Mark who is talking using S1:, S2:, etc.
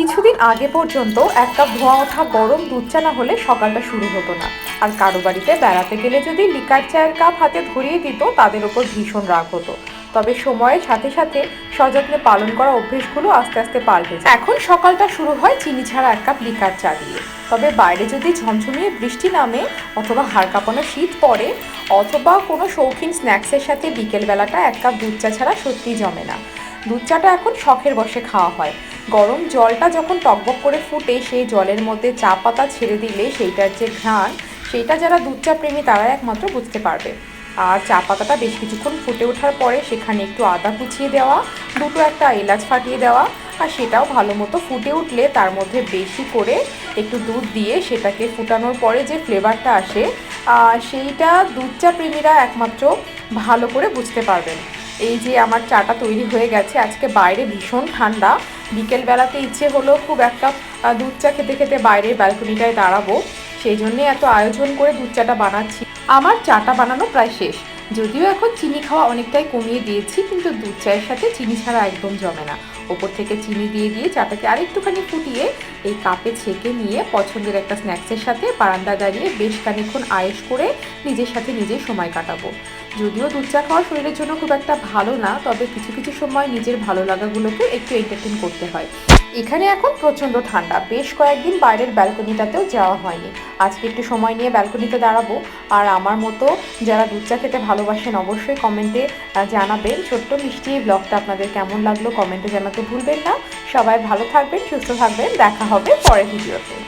S1: কিছুদিন আগে পর্যন্ত এক কাপ ওঠা গরম দুধ চা না হলে সকালটা শুরু হতো না। আর কারও বাড়িতে বেড়াতে গেলে যদি লিকার চায়ের কাপ হাতে ধরিয়ে দিত, তাদের ওপর ভীষণ রাগ হতো। তবে সময়ের সাথে সাথে সযত্নে পালন করা অভ্যেসগুলো আস্তে আস্তে পাল্টে যায়। এখন সকালটা শুরু হয় চিনি ছাড়া এক কাপ লিকার চা দিয়ে। তবে বাইরে যদি ঝমঝমিয়ে বৃষ্টি নামে অথবা হাড় কাঁপানো শীত পড়ে, অথবা কোনো শৌখিন স্ন্যাক্সের সাথে বিকেলবেলাটা এক কাপ দুধ চা ছাড়া সত্যিই জমে না। দুধ চাটা এখন শখের বসে খাওয়া হয়। গরম জলটা যখন টকবক করে ফুটে, সেই জলের মধ্যে চা পাতা ছেড়ে দিলে সেইটার যে ঘ্রাণ, সেইটা যারা দুধ চা প্রেমী তারাই একমাত্র বুঝতে পারবে। আর চা পাতাটা বেশ কিছুক্ষণ ফুটে ওঠার পরে সেখানে একটু আদা কুচিয়ে দেওয়া, দুটো একটা এলাচ ফাটিয়ে দেওয়া, আর সেটাও ভালো মতো ফুটে উঠলে তার মধ্যে বেশি করে একটু দুধ দিয়ে সেটাকে ফুটানোর পরে যে ফ্লেভারটা আসে সেইটা দুধ চা প্রেমীরা একমাত্র ভালো করে বুঝতে পারবেন। এই যে আমার চাটা তৈরি হয়ে গেছে, আজকে বাইরে ভীষণ ঠান্ডা। বিকেলবেলাতে ইচ্ছে হলো খুব এক কাপ দুধ চা খেতে খেতে বাইরের ব্যালকনিটায় দাঁড়াবো। সেই জন্যে এত আয়োজন করে দুধ চাটা বানাচ্ছি। আমার চাটা বানানো প্রায় শেষ। যদিও এখন চিনি খাওয়া অনেকটাই কমিয়ে দিয়েছি, কিন্তু দুধ চায়ের সাথে চিনি ছাড়া একদম জমে না। ওপর থেকে চিনি দিয়ে দিয়ে চাটাকে আরেকটুখানি ফুটিয়ে এই কাপে ছেঁকে নিয়ে পছন্দের একটা স্ন্যাক্সের সাথে বারান্দা দাঁড়িয়ে বেশ খানিক্ষণ আয়েস করে নিজের সাথে নিজেই সময় কাটাবো। যদিও দুধ চা খাওয়া শরীরের জন্য খুব একটা ভালো না, তবে কিছু কিছু সময় নিজের ভালো লাগাগুলোকে একটু এন্টারটেন করতে হয়। এখানে এখন প্রচণ্ড ঠান্ডা। বেশ কয়েকদিন বাইরের ব্যালকনিটাতেও যাওয়া হয়নি। আজকে একটু সময় নিয়ে ব্যালকনিতে দাঁড়াবো। আর আমার মতো যারা দুধ চা খেতে ভালোবাসেন, অবশ্যই কমেন্টে জানাবেন। ছোট্ট মিষ্টি এই ব্লগটা আপনাদের কেমন লাগল, কমেন্টে জানাতে ভুলবেন না। সবাই ভালো থাকবেন, সুস্থ থাকবেন। দেখা হবে পরের ভিডিওতে।